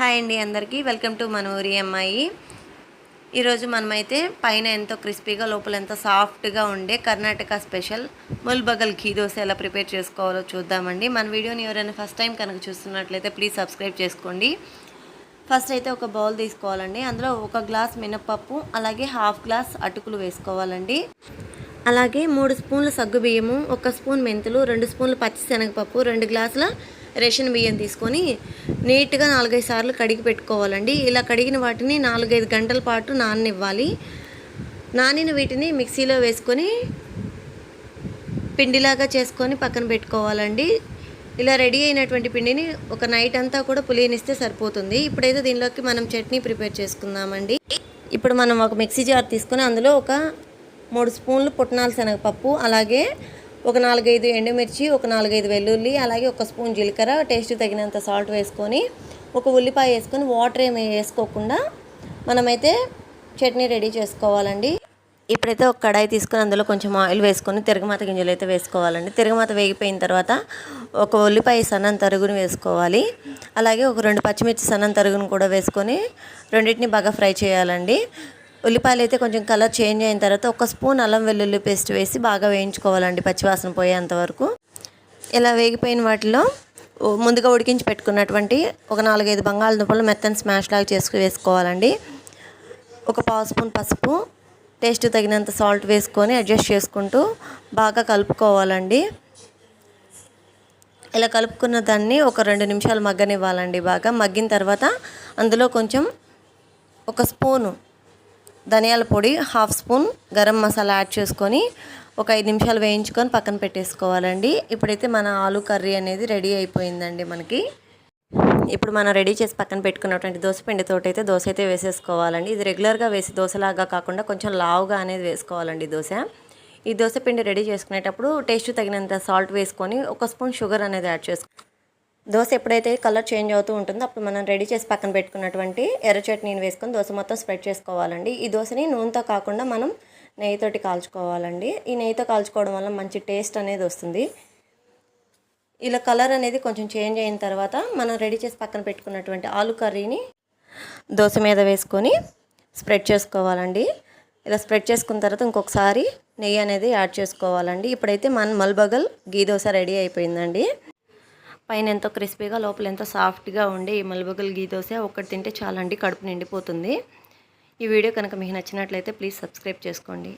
Hi అండి అందరికీ. Welcome to మన ఊరి అమ్మాయి ఈరోజు మనమైతే పైన ఎంతో క్రిస్పీగా లోపల ఎంతో సాఫ్ట్గా ఉండే కర్ణాటక స్పెషల్ ముల్బగల్ ఘీ దోశ ఎలా ప్రిపేర్ చేసుకోవాలో చూద్దామండి. మన వీడియోని ఎవరైనా ఫస్ట్ టైం కనుక చూస్తున్నట్లయితే ప్లీజ్ సబ్స్క్రైబ్ చేసుకోండి. ఫస్ట్ అయితే ఒక బౌల్ తీసుకోవాలండి. అందులో ఒక గ్లాస్ మినపప్పు అలాగే హాఫ్ గ్లాస్ అటుకులు వేసుకోవాలండి. అలాగే మూడు స్పూన్ల సగ్గు బియ్యము ఒక స్పూన్ మెంతులు రెండు స్పూన్లు పచ్చి శనగపప్పు రెండు గ్లాసుల రేషన్ బియ్యం తీసుకొని నీట్గా నాలుగైదు సార్లు కడిగి పెట్టుకోవాలండి. ఇలా కడిగిన వాటిని నాలుగైదు గంటల పాటు నాననివ్వాలి. నానిన వీటిని మిక్సీలో వేసుకొని పిండిలాగా చేసుకొని పక్కన పెట్టుకోవాలండి. ఇలా రెడీ అయినటువంటి పిండిని ఒక నైట్ అంతా కూడా పులియనిస్తే సరిపోతుంది. ఇప్పుడైతే దీనిలోకి మనం చట్నీ ప్రిపేర్ చేసుకుందామండి. ఇప్పుడు మనం ఒక మిక్సీ జార్ తీసుకొని అందులో ఒక మూడు స్పూన్లు పుట్నాల శనగపప్పు అలాగే ఒక నాలుగైదు ఎండుమిర్చి ఒక నాలుగైదు వెల్లుల్లి అలాగే ఒక స్పూన్ జీలకర్ర టేస్ట్ తగినంత సాల్ట్ వేసుకొని ఒక ఉల్లిపాయ వేసుకొని వాటర్ ఏమి వేసుకోకుండా మనమైతే చట్నీ రెడీ చేసుకోవాలండి. ఇప్పుడైతే ఒక కడాయి తీసుకొని అందులో కొంచెం ఆయిల్ వేసుకొని తిరగమాత గింజలు అయితే వేసుకోవాలండి. తిరగమాత వేగిపోయిన తర్వాత ఒక ఉల్లిపాయ సన్నం తరుగుని వేసుకోవాలి. అలాగే ఒక రెండు పచ్చిమిర్చి సన్నం తరుగును కూడా వేసుకొని రెండింటిని బాగా ఫ్రై చేయాలండి. ఉల్లిపాయలు అయితే కొంచెం కలర్ చేంజ్ అయిన తర్వాత ఒక స్పూన్ అల్లం వెల్లుల్లి పేస్ట్ వేసి బాగా వేయించుకోవాలండి పచ్చివాసన పోయేంత వరకు. ఇలా వేగిపోయిన వాటిలో ముందుగా ఉడికించి పెట్టుకున్నటువంటి ఒక నాలుగైదు బంగాళదుంపలు మెత్తని స్మాష్ లాగా చేసుకు వేసుకోవాలండి. ఒక పావు స్పూన్ పసుపు టేస్ట్ తగినంత సాల్ట్ వేసుకొని అడ్జస్ట్ చేసుకుంటూ బాగా కలుపుకోవాలండి. ఇలా కలుపుకున్న దాన్ని ఒక రెండు నిమిషాలు మగ్గనివ్వాలండి బాగా. మగ్గిన తర్వాత అందులో కొంచెం ఒక స్పూను ధనియాల పొడి half spoon garam masala add చేసుకొని ఒక ఐదు నిమిషాలు వేయించుకొని పక్కన పెట్టేసుకోవాలండి. ఇప్పుడైతే మన ఆలు కర్రీ అనేది రెడీ అయిపోయిందండి మనకి. ఇప్పుడు మనం రెడీ చేసి పక్కన పెట్టుకున్నటువంటి దోశ పిండితో అయితే దోశ అయితే వేసేసుకోవాలండి. ఇది రెగ్యులర్గా వేసి దోశలాగా కాకుండా కొంచెం లావుగా అనేది వేసుకోవాలండి దోశ. ఈ దోశ పిండి రెడీ చేసుకునేటప్పుడు టేస్ట్ తగినంత సాల్ట్ వేసుకొని ఒక స్పూన్ షుగర్ అనేది యాడ్ చేసుకో దోశ ఎప్పుడైతే కలర్ చేంజ్ అవుతూ ఉంటుందో అప్పుడు మనం రెడీ చేసి పక్కన పెట్టుకున్నటువంటి ఎర్ర చట్నీని వేసుకొని దోశ మొత్తం స్ప్రెడ్ చేసుకోవాలండి. ఈ దోశని నూనెతో కాకుండా మనం నెయ్యితోటి కాల్చుకోవాలండి. ఈ నెయ్యితో కాల్చుకోవడం వల్ల మంచి టేస్ట్ అనేది వస్తుంది. ఇలా కలర్ అనేది కొంచెం చేంజ్ అయిన తర్వాత మనం రెడీ చేసి పక్కన పెట్టుకున్నటువంటి ఆలు కర్రీని దోశ మీద వేసుకొని స్ప్రెడ్ చేసుకోవాలండి. ఇలా స్ప్రెడ్ చేసుకున్న తర్వాత ఇంకొకసారి నెయ్యి అనేది యాడ్ చేసుకోవాలండి. ఇప్పుడైతే మన మల్బగల్ గీ దోశ రెడీ అయిపోయిందండి. పైన ఎంతో క్రిస్పీగా లోపల ఎంతో సాఫ్ట్గా ఉండే ఈ మల్బగల్ గీ దోశ ఒక్కటి తింటే చాలా అండి కడుపు నిండిపోతుంది. ఈ వీడియో కనుక మీకు నచ్చినట్లయితే ప్లీజ్ సబ్స్క్రైబ్ చేసుకోండి.